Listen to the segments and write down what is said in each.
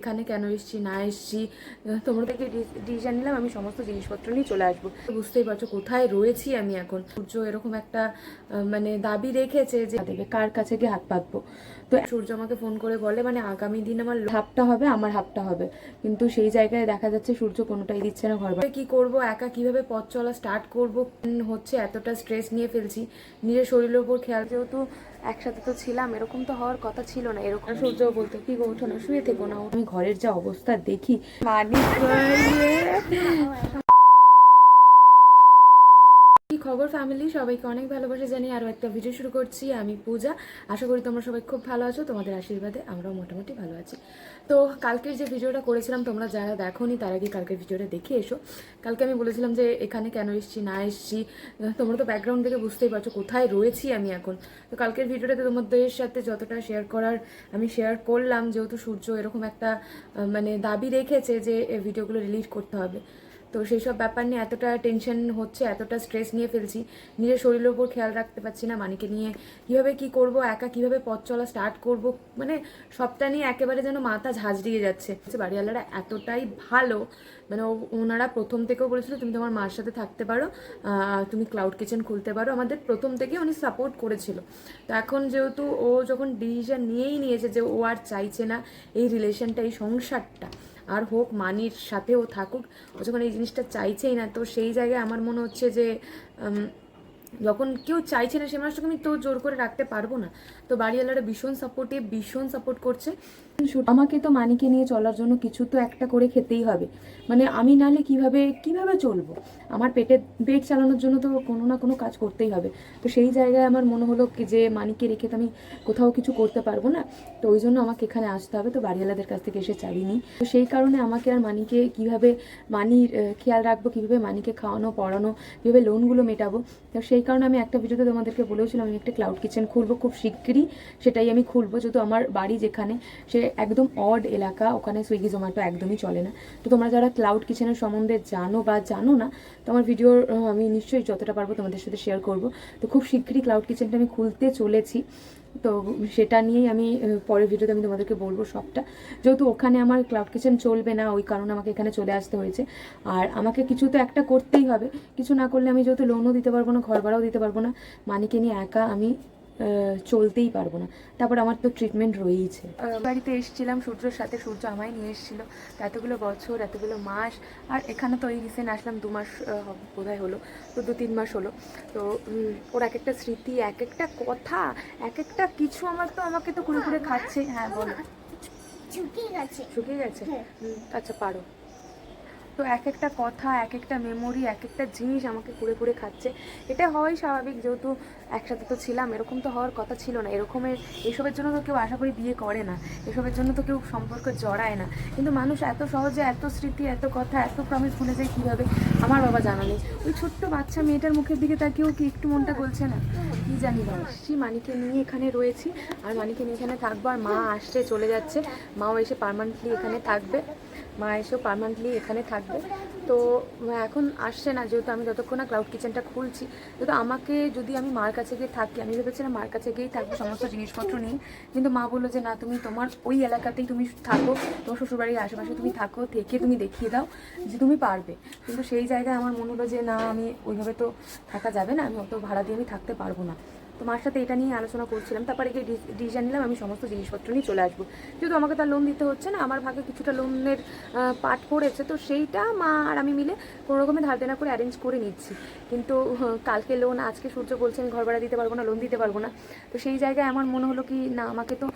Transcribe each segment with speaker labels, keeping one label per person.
Speaker 1: এখানে কেন এসছি, না এসছি তোমরা থেকে ডিসিশন নিলাম, আমি সমস্ত জিনিসপত্র নিয়ে চলে আসব। বুঝতেই পারছ কোথায় রয়েছি আমি এখন। সূর্য এরকম একটা মানে দাবি রেখেছে যে দেবে, কার কাছে গিয়ে হাত পাতবো। তো সূর্য আমাকে ফোন করে বলে মানে আগামী দিন আমার হাফটা হবে, আমার হাফটা হবে। কিন্তু সেই জায়গায় দেখা যাচ্ছে সূর্য কোনোটাই দিচ্ছে না ঘর। কি করব, একা কীভাবে পথ চলা স্টার্ট করব? হচ্ছে এতটা স্ট্রেস নিয়ে ফেলছি। নিজের শরীরের উপর খেয়াল, যেহেতু একসাথে তো ছিলাম এরকম তো হওয়ার কথা ছিল না এরকম সূর্য বলতো কি গো ওঠো না শুয়ে থেকো না আমি ঘরের যা অবস্থা দেখি। মানিক কি খবর ফ্যামিলি সবাইকে অনেক ভালোবাসা জানি আরও একটা ভিডিও শুরু করছি আমি পূজা। আশা করি তোমরা সবাই খুব ভালো আছো, তোমাদের আশীর্বাদে আমরাও মোটামুটি ভালো আছি। তো কালকের যে ভিডিওটা করেছিলাম, তোমরা যারা দেখোনি তার আগে কালকের ভিডিওটা দেখে এসো। কালকে আমি বলেছিলাম যে এখানে কেন এসছি, না এসছি, তোমরা তো ব্যাকগ্রাউন্ড থেকে বুঝতেই পারছ কোথায় রয়েছি আমি এখন। তো কালকের ভিডিওটাতে তোমাদের সাথে যতটা শেয়ার করার আমি শেয়ার করলাম, যেহেতু সূর্য এরকম একটা মানে দাবি রেখেছে যে ভিডিওগুলো রিলিজ করতে হবে। তো সেই সব ব্যাপার নিয়ে এতটা টেনশন হচ্ছে, এতটা স্ট্রেস নিয়ে ফেলছি, নিজের শরীরের উপর খেয়াল রাখতে পারছি না মানিকে নিয়ে। কীভাবে কি করব, একা কীভাবে পথ চলা স্টার্ট করব মানে সবটা নিয়ে একেবারে যেন মাথা ঝাঁঝরিয়ে যাচ্ছে। বাড়িওয়ালারা এতটাই ভালো মানে ও- ওনারা প্রথম থেকেও বলেছিল, তুমি তোমার মার সাথে থাকতে পারো তুমি ক্লাউড কিচেন খুলতে পারো। আমাদের প্রথম থেকে উনি সাপোর্ট করেছিল। তো এখন যেহেতু ও যখন ডিসিশন নিয়েই নিয়েছে যে ও আর চাইছে না এই রিলেশনটা এই সংসারটা আর হোক মানির সাথেও থাকুক। ও যখন এই জিনিসটা চাইছেই না, তো সেই জায়গায় আমার মনে হচ্ছে যে যখন কেউ চাইছে না, সে মানুষটাকে আমি তো জোর করে রাখতে পারব না। তো বাড়িওয়ালারা ভীষণ সাপোর্টিভ ভীষণ সাপোর্ট করছে। আমাকে তো মানিকে নিয়ে চলার জন্য কিছু তো একটা করে খেতেই হবে। মানে আমি নালে কীভাবে কীভাবে চলবো? আমার পেটে পেট চালানোর জন্য তো কোনো না কোনো কাজ করতেই হবে। তো সেই জায়গায় আমার মনে হলো কি যে মানিকে রেখে তো আমি কোথাও কিছু করতে পারব না। তো ওই জন্য আমাকে এখানে আসতে হবে। তো বাড়িওয়ালাদের কাছ থেকে এসে চাবি নিই। তো সেই কারণে আমাকে আর মানিকে কীভাবে মানির খেয়াল রাখব, কীভাবে মানিকে খাওয়ানো, পড়ানো, কীভাবে লোনগুলো মেটাবো। তো সেই কারণে আমি একটা ভিডিওতে তোমাদেরকে বলেওছিলাম, আমি একটা ক্লাউড কিচেন খুলবো খুব শিগগিরই, সেটাই আমি খুলবো। যেহেতু আমার বাড়ি যেখানে, সে একদম অড এলাকা, ওখানে সুইগি জোম্যাটো একদমই চলে না। তো তোমরা যারা ক্লাউড কিচেনের সম্বন্ধে জানো বা জানো না, তো আমার ভিডিওর আমি নিশ্চয়ই যতটা পারব তোমাদের সাথে শেয়ার করব। তো খুব শিগগিরই ক্লাউড কিচেনটা আমি খুলতে চলেছি। তো সেটা নিয়েই আমি পরের ভিডিওতে আমি তোমাদেরকে বলব সবটা। যেহেতু ওখানে আমার ক্লাউড কিচেন চলবে না, ওই কারণে আমাকে এখানে চলে আসতে হয়েছে। আর আমাকে কিছু তো একটা করতেই হবে। কিছু না করলে আমি যেহেতু লোনও দিতে পারব না, ঘর ভাড়াও দিতে পারব না, মানিকে নিয়ে একা আমি চলতেই পারব না। তারপর আমার তো ট্রিটমেন্ট রয়েইছে। বাড়িতে এসেছিলাম সূর্যর সাথে সূর্য আমায় নিয়ে এসেছিল। তো এতগুলো বছর এতগুলো মাস আর এখানে তো এই রিসেন্ট আসলাম দু মাস বোধহয় হলো তো দু তিন মাস হলো। তো ওর এক একটা স্মৃতি এক একটা কথা এক একটা কিছু আমার তো আমাকে তো কুড়ে কুড়ে খাচ্ছে। হ্যাঁ বলো।
Speaker 2: ঝুঁকে গেছে।
Speaker 1: শুকিয়ে গেছে?
Speaker 2: হ্যাঁ।
Speaker 1: আচ্ছা পারো। তো এক একটা কথা এক একটা মেমোরি এক একটা জিনিস আমাকে কুড়ে কুড়ে খাচ্ছে। এটা হওয়াই স্বাভাবিক, যেহেতু একসাথে তো ছিলাম, এরকম তো হওয়ার কথা ছিল না। এরকমের এইসবের জন্য তো কেউ আশা করি বিয়ে করে না। এসবের জন্য তো কেউ সম্পর্ক জড়ায় না। কিন্তু মানুষ এত সহজে এত স্মৃতি, এত কথা, এত প্রমিস ভুলে যায় কীভাবে? আমার বাবা জানা নেই। ওই ছোট্ট বাচ্চা মেয়েটার মুখের দিকে তাকিয়েও কি একটু মনটা গলছে না? কি জানি বাবা। মানিকে নিয়ে এখানে রয়েছি, আর মানিকে নিয়ে এখানে থাকব। আর মা আসছে, চলে যাচ্ছে। মাও এসে পার্মানেন্টলি এখানে থাকবে। মা এসেও পার্মানেন্টলি এখানে থাকবে। তো এখন আসছে না, যেহেতু আমি যতক্ষণ না ক্লাউড কিচেনটা খুলছি। যেহেতু আমাকে যদি আমি মার কাছে গিয়ে থাকি, আমি ভেবেছিলাম মার কাছে গিয়েই থাকব, সমস্ত জিনিসপত্র নিয়ে। কিন্তু মা বলল যে, না, তুমি তোমার ওই এলাকাতেই তুমি থাকো, তোমার শ্বশুরবাড়ির আশেপাশে তুমি থাকো, থেকে তুমি দেখিয়ে দাও যে তুমি পারবে। কিন্তু সেই জায়গায় আমার মনে হলো যে, না, আমি ওইভাবে তো থাকা যাবে না, আমি অত ভাড়া দিয়ে আমি থাকতে পারব না। তো মার সাথে এটা নিয়ে আলোচনা করছিলাম, তারপরে গিয়ে ডিসিশন নিলাম, আমি সমস্ত জিনিসপত্র নিয়ে চলে আসব। যেহেতু আমাকে তার লোন দিতে হচ্ছে না, আমার ভাগে কিছুটা লোনের পাঠ পড়েছে, তো সেইটা মা আর আমি মিলে কোনো রকমের ধার দেনা করে অ্যারেঞ্জ করে নিচ্ছি। কিন্তু কালকে লোন আজকে সূর্য বলছে আমি ঘর ভাড়া দিতে পারব না লোন দিতে পারব না। তো সেই জায়গায় আমার মনে হলো কি, না, আমাকে তো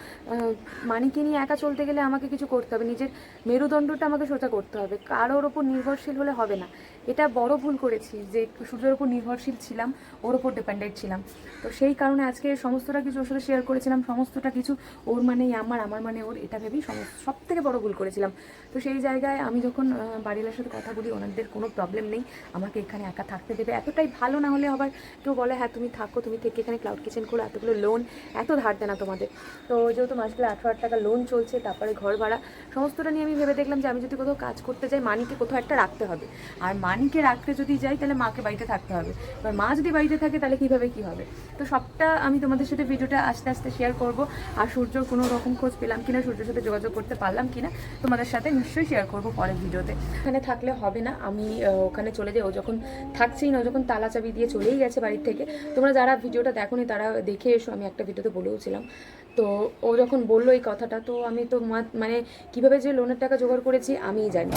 Speaker 1: মানিকে নিয়ে একা চলতে গেলে আমাকে কিছু করতে হবে, নিজের মেরুদণ্ডটা আমাকে সোজা করতে হবে, কারোর ওপর নির্ভরশীল হলে হবে না। এটা বড় ভুল করেছি যে সূর্যের ওপর নির্ভরশীল ছিলাম, ওর ওপর ডিপেন্ডেন্ট ছিলাম। তো সেই কারণে আজকে সমস্তটা কিছু ওর সাথে শেয়ার করেছিলাম, সমস্তটা কিছু ওর মানেই আমার আমার মানে ওর, এটা ভেবেই সব থেকে বড় ভুল করেছিলাম। তো সেই জায়গায় আমি যখন বাড়িওয়ালার সাথে কথা বলি, ওনাদের কোনো প্রবলেম নেই, আমাকে এখানে একা থাকতে দেবে। এতটাই ভালো না হলে আবার কেউ বলে হ্যাঁ তুমি থাকো, তুমি থেকে এখানে ক্লাউড কিচেন করো এতগুলো লোন এত ধার দেনা তোমাদের। তো যেহেতু মাস গেলে আঠারো হাজার টাকা লোন চলছে, তারপরে ঘর ভাড়া, সমস্তটা নিয়ে আমি ভেবে দেখলাম যে আমি যদি কোথাও কাজ করতে যাই, মানিকে কোথাও একটা রাখতে হবে। আর মানিকে রাখতে যদি যাই, তাহলে মাকে বাড়িতে থাকতে হবে। এবার মা যদি বাড়িতে থাকে, তাহলে কীভাবে কী হবে? তো সব সবটা আমি তোমাদের সাথে ভিডিওটা আস্তে আস্তে শেয়ার করব। আর সূর্যর কোনো রকম খোঁজ পেলাম কিনা, সূর্যের সাথে যোগাযোগ করতে পারলাম কিনা, তোমাদের সাথে নিশ্চয়ই শেয়ার করব পরের ভিডিওতে। ওখানে থাকলে হবে না, আমি ওখানে চলে যাই। ও যখন থাকছেই না, ও যখন তালা চাবি দিয়ে চলেই গেছে বাড়ির থেকে। তোমরা যারা ভিডিওটা দেখোনি, তারা দেখে এসো, আমি একটা ভিডিওতে বলেওছিলাম তো ও যখন বলল এই কথাটা, তো আমি তো মানে কীভাবে যে লোনের টাকা জোগাড় করেছি, আমিই জানি।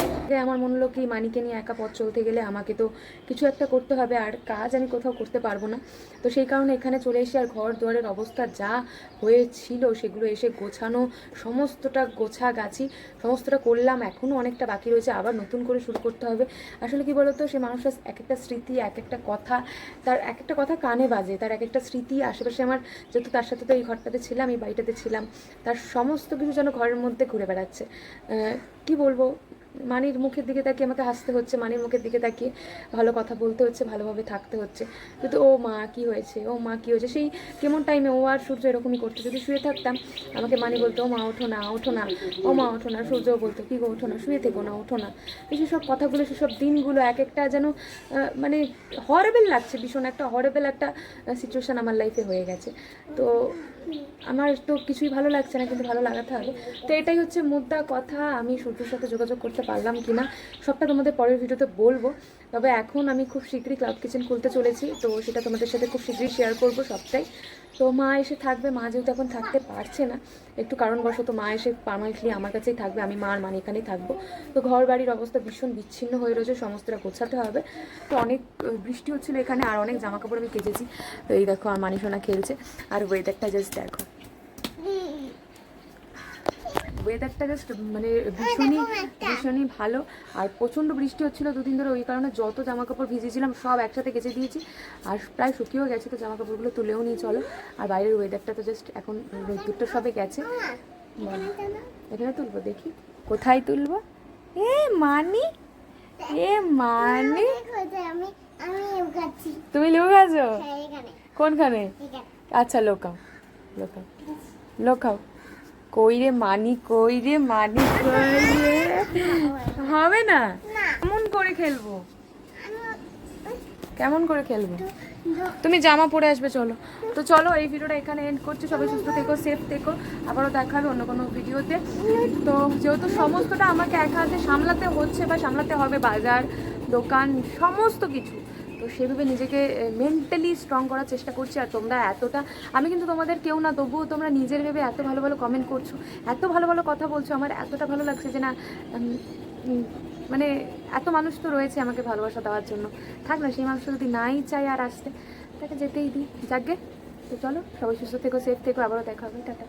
Speaker 1: আমার মনে হলো কি, মানিকে নিয়ে একা পথ চলতে গেলে আমাকে তো কিছু একটা করতে হবে, আর কাজ আমি কোথাও করতে পারব না। তো সেই কারণে এখানে চলে এসে আর ঘর দুয়ারের অবস্থা যা হয়েছিল সেগুলো এসে গোছানো, সমস্তটা গোছা গাছি সমস্তটা করলাম এখনও অনেকটা বাকি রয়েছে, আবার নতুন করে শুরু করতে হবে। আসলে কি বলতো, সে মানুষের এক একটা স্মৃতি, এক একটা কথা, তার এক একটা কথা কানে বাজে, তার এক একটা স্মৃতি, আশেপাশে আমার যেহেতু তার সাথে তো এই ঘরটাতে ছিলাম, এই বাড়িটাতে ছিলাম, তার সমস্ত কিছু যেন ঘরের মধ্যে ঘুরে বেড়াচ্ছে। কি বলব? মানির মুখের দিকে তাকিয়ে আমাকে হাসতে হচ্ছে, মানির মুখের দিকে তাকিয়ে ভালো কথা বলতে হচ্ছে, ভালোভাবে থাকতে হচ্ছে। কিন্তু ও মা, কি হয়েছে? ও মা, কি হয়েছে? সেই কেমন টাইমে ও আর সূর্য এরকমই করতো? যদি শুয়ে থাকতাম, আমাকে মানি বলতো, ও মা, ওঠো না ওঠো না, ও মা, ওঠো না। সূর্য বলতো, কি গো, ওঠো না, শুয়ে থেকো না, ওঠো না। এই সেসব কথাগুলো, সেসব দিনগুলো এক একটা যেন মানে হরেবেল লাগছে, ভীষণ একটা হরেবেল একটা সিচুয়েশান আমার লাইফে হয়ে গেছে। তো আমার তো কিছুই ভালো লাগছে না, কিন্তু ভালো লাগাতে হবে। তো এটাই হচ্ছে মুদ্রা কথা, আমি সূর্যের সাথে যোগাযোগ করতে পারলাম কি না সবটা তোমাদের পরের ভিডিওতে বলব। তবে এখন আমি খুব শীঘ্রই ক্লাব কিচেন খুলতে চলেছি, তো সেটা তোমাদের সাথে খুব শীঘ্রই শেয়ার করব সবটাই। তো মা এসে থাকবে, মা যেহেতু এখন থাকতে পারছে না, একটু কারণবশত মা এসে পারমানেন্টলি আমার কাছেই থাকবে, আমি মা আর মানে এখানেই থাকব। তো ঘর বাড়ির অবস্থা ভীষণ বিচ্ছিন্ন হয়ে রয়েছে, সমস্তটা গোছাতে হবে। তো অনেক বৃষ্টি হচ্ছিল এখানে, আর অনেক জামা কাপড় আমি কেচেছি। তো এই দেখো আর মানিসোনা খেলছে, আর ওয়েদারটা জাস্ট দেখো। ওয়েদারটা জাস্ট মানে ভীষণই ভীষণই ভালো। আর প্রচণ্ড বৃষ্টি হচ্ছিল দুদিন ধরে ওই কারণে যত জামা কাপড় ভিজেছিলাম সব একসাথে কেচে দিয়েছি। আর প্রায় শুকিয়েও গেছে তো জামা কাপড়গুলো তুলেও নিয়ে চলো। আর বাইরের ওয়েদারটা তো জাস্ট এখন রোদ্দুরটা সবে গেছে। এখানে তুলবো দেখি। কোথায় তুলবো? এ মানি এ মানি। তুমি লেবু গাছো
Speaker 2: হ্যাঁ
Speaker 1: কোনখানে? আচ্ছা লোকাও লোকাও। লোকাও। কই রে মানি কই রে মানি কই রে হবে না? কেমন করে খেলব? কেমন করে খেলব? তুমি জামা পরে আসবে চলো। তো চলো এই ভিডিওটা এখানে এন্ড করছি। সবাই সুস্থ থেকো সেফ থেকো। আবারও দেখাবে অন্য কোনো ভিডিওতে। তো যেহেতু সমস্তটা আমাকে একা হাতে সামলাতে হচ্ছে বা সামলাতে হবে বাজার দোকান সমস্ত কিছু সেভাবে নিজেকে মেন্টালি স্ট্রং করার চেষ্টা করছি আর তোমরা এতটা, আমি কিন্তু তোমাদের কেউ না, তবুও তোমরা নিজের ভেবে এত ভালো ভালো কমেন্ট করছ, এত ভালো ভালো কথা বলছো, আমার এতটা ভালো লাগছে যে না মানে এত মানুষ তো রয়েছে আমাকে ভালোবাসা দেওয়ার জন্য। থাক না সেই মানুষটা যদি নাই চাই আর আসতে, তাকে যেতেই দিই। যাকে তো চলো, সবাই সুস্থ থেকো সেফ থেকো, আবারও দেখা হবে, টাটা।